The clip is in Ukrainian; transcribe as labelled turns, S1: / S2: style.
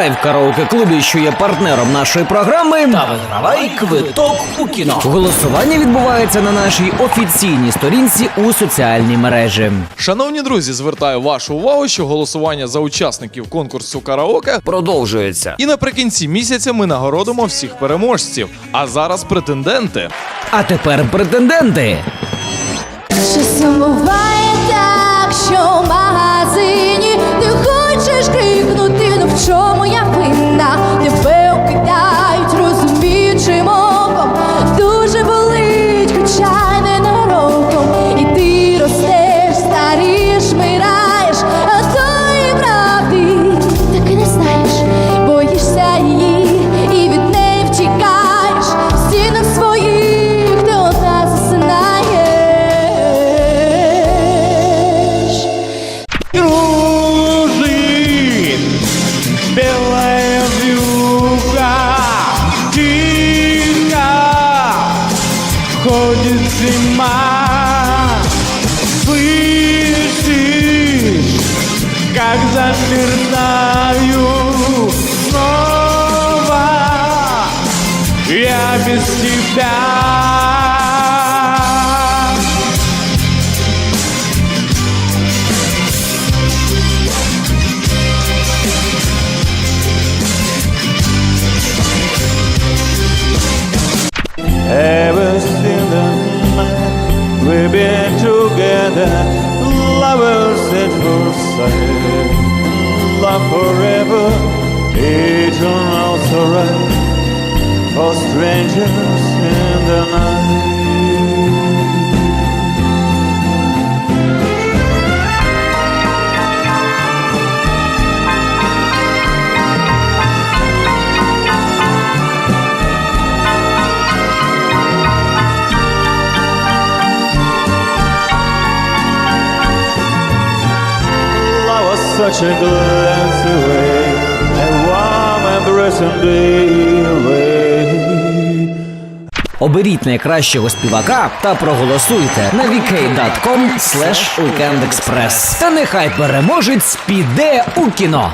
S1: Грай в караоке клубі, що є партнером нашої програми.
S2: Та вигравай квиток у кіно.
S1: Голосування відбувається на нашій офіційній сторінці у соціальній мережі.
S3: Шановні друзі, звертаю вашу увагу, що голосування за учасників конкурсу караоке
S2: Продовжується.
S3: і наприкінці місяця ми нагородимо всіх переможців. А зараз претенденти.
S1: А тепер претенденти.
S4: Часом буває так, що
S5: Кружит белая вьюга, тихо ходит зима. Слышишь, как замерзаю снова я без тебя. Lovers at first sight, love forever, eternal alright for strangers such a glance away, a warm embracing and away.
S1: Оберіть найкращого співака та проголосуйте на vk.com weekendexpress. Та нехай переможець піде у кіно.